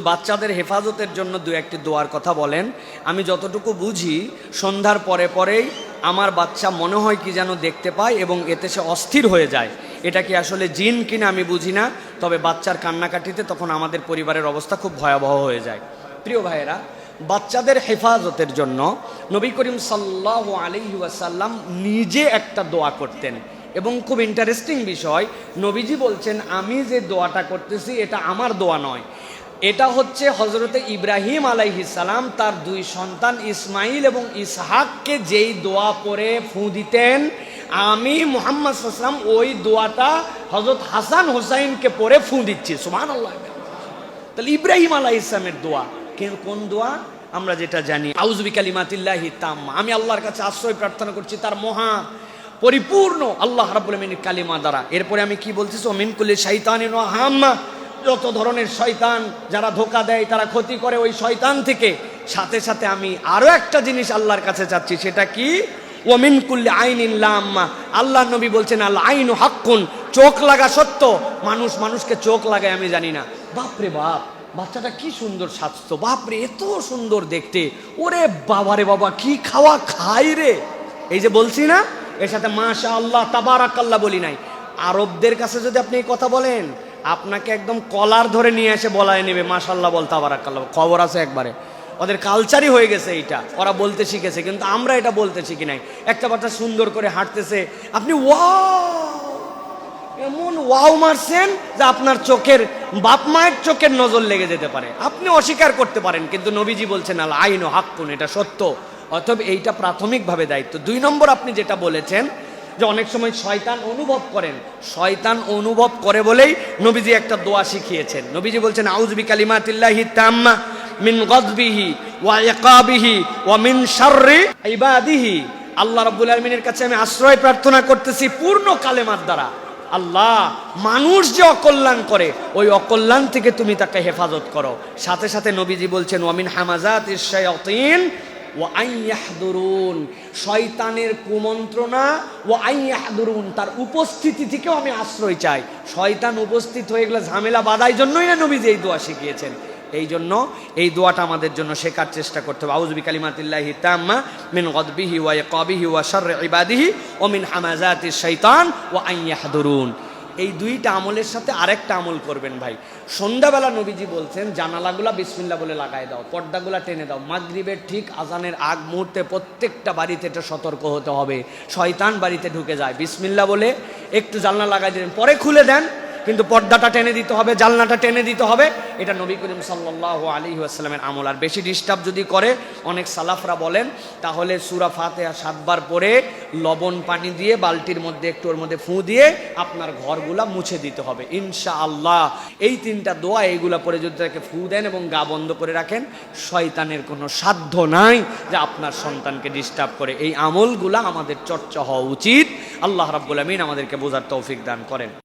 বাচ্চাদের হেফাজতের জন্য দু একটি দোয়ার কথা বলেন। আমি যতটুকু বুঝি, সন্ধ্যার পরে পরেই আমার বাচ্চা মনে হয় কি যেন দেখতে পায় এবং এতে সে অস্থির হয়ে যায়। এটা কি আসলে জিন কিনা আমি বুঝি না, তবে বাচ্চার কান্নাকাটিতে তখন আমাদের পরিবারের অবস্থা খুব ভয়াবহ হয়ে যায়। প্রিয় ভাইয়েরা, বাচ্চাদের হেফাজতের জন্য নবী করিম সাল্লাহ আলহি ওয়াসাল্লাম নিজে একটা দোয়া করতেন। এবং খুব ইন্টারেস্টিং বিষয়, নবীজি বলছেন, আমি যে দোয়াটা করতেছি, এটা আমার দোয়া নয়। এটা হচ্ছে হজরতে ইব্রাহিম আলাইহিসালাম তার দুই সন্তান ইসমাইল এবং ইসহাককে যেই দোয়া পরে ফু দিতেন, আমি মোহাম্মদ সাল্লাম ওই দোয়াটা হজরত হাসান হোসাইনকে পরে ফু দিচ্ছি। সুমান আল্লাহ তাহলে ইব্রাহিম আলাহ ইসলামের দোয়া কেন দোয়া? আমরা যেটা জানি আউজবি কালিমাতিল্লাহি তাম্মা। আমি আল্লাহর কাছে আশ্রয় প্রার্থনা করছি, তার মহা পরিপূর্ণ আল্লাহ আমিনের কালিমা দ্বারা। এরপরে আমি কি বলছি ওমিন কুল্লি শাইতানিন ওয়া হাম্মা। যত ধরনের শয়তান যারা ধোকা দেয়, তারা ক্ষতি করে ওই শয়তান থেকে। সাথে সাথে আমি আরও একটা জিনিস আল্লাহর কাছে চাচ্ছি, সেটা কি? ওমিন কুল্লি আইন লাম্মা। আল্লাহ নবী বলছেন আল্লাহ আইনু হাক্কুন। চোখ লাগা সত্য। মানুষ মানুষকে চোখ লাগায়, আমি জানি না। বাপরে বাপ, বাচ্চাটা কি সুন্দর স্বাস্থ্য বাপরে, এত সুন্দর দেখতে। ওরে বাবারে বাবা, কি খাওয়া খাই রে। এই যে বলছি না, এর সাথে মাশা আল্লাহ বলি নাই। আরবদের কাছে যদি আপনি কথা বলেন আপনাকে একদম কলার ধরে নিয়ে এসে বলায় নেবে মাশাল্লাহ বল তাবারাকাল্লাহ। খবর আছে একবারে। ওদের কালচারই হয়ে গেছে এইটা। ওরা বলতে শিখেছে, কিন্তু আমরা এটা বলতে শিখি নাই। একটা বাচ্চা সুন্দর করে হাঁটতেছে, আপনি ওয়াও! এমন ওয়াও মারছেন যে আপনার চোখের, বাপ মায়ের চোখের নজর লেগে যেতে পারে। আপনি অস্বীকার করতে পারেন, কিন্তু নবীজি বলছেন, আল আইন হাক্কুন এটা সত্য। অতএব এইটা প্রাথমিকভাবে দায়িত্ব। দুই নম্বর আপনি যেটা বলেছেন যে অনেক সময় শয়তান অনুভব করেন। শয়তান অনুভব করে বলেই নবীজি একটা দোয়া শিখিয়েছেন। নবীজি বলছেন আউজবি কালিমাতিল্লাহি তাম্মা মিন গদবিহি ওয়া ইকাবিহি ওয়া মিন শাররি ইবাদিহি। আল্লাহ রাব্বুল আলামিনের কাছে আমি আশ্রয় প্রার্থনা করতেছি পূর্ণ কালেমার দ্বারা। আল্লাহ মানুষ যে অকল্যাণ করে, ওই অকল্যাণ থেকে তুমি তাকে হেফাজত করো। সাথে সাথে নবীজি বলছেন ওয়ামিন হামাজাত ইশায়াতিন ও আইয়াহদুরুন, শয়তানের কুমন্ত্রণা ও আইয়াহদুরুন, তার উপস্থিতি থেকেও আমি আশ্রয় চাই। শয়তান উপস্থিত হয়ে গেলে ঝামেলা বাধাই জন্যই না নবীজি এই দোয়া শিখিয়েছেন। এই জন্য এই দোয়াটা আমাদের জন্য শেখার চেষ্টা করতে হবে। আউজবি কালিমাতিল্লাহি তাম্মা মিন গদবিহি ওয়া ইকাবিহি ওয়া শাররি ইবাদিহি ও মিন হামাজাতি শাইতান ওয়া আইয়াহদুরুন। এই দুইটা আমলের সাথে আরেকটা আমল করবেন ভাই। সন্ধ্যাবেলা নবীজি বলছেন, জানালাগুলা বিসমিল্লা বলে লাগাই দাও, পর্দাগুলা টেনে দাও। মাগরিবের ঠিক আজানের আগ মুহূর্তে প্রত্যেকটা বাড়িতে এটা সতর্ক হতে হবে। শয়তান বাড়িতে ঢুকে যায়। বিসমিল্লা বলে একটু জানলা লাগাই দিলেন, পরে খুলে দেন কিন্তু পর্দাটা টেনে দিতে হবে, জালনাটা টেনে দিতে হবে। এটা নবী করিম সাল্লাহ আলী আসসালামের আমল। আর বেশি ডিস্টার্ব যদি করে অনেক সালাফরা বলেন, তাহলে সুরা ফাতেহা সাতবার পরে লবণ পানি দিয়ে বালতির মধ্যে একটু ওর মধ্যে ফুঁ দিয়ে আপনার ঘরগুলা মুছে দিতে হবে ইনশা আল্লাহ এই তিনটা দোয়া, এইগুলা পরে যদি তাকে ফু দেন এবং গা বন্ধ করে রাখেন, শয়তানের কোনো সাধ্য নাই যে আপনার সন্তানকে ডিস্টার্ব করে। এই আমলগুলা আমাদের চর্চা হওয়া উচিত। আল্লাহ রাব্বুল আমিন আমাদেরকে বোঝার তৌফিক দান করেন।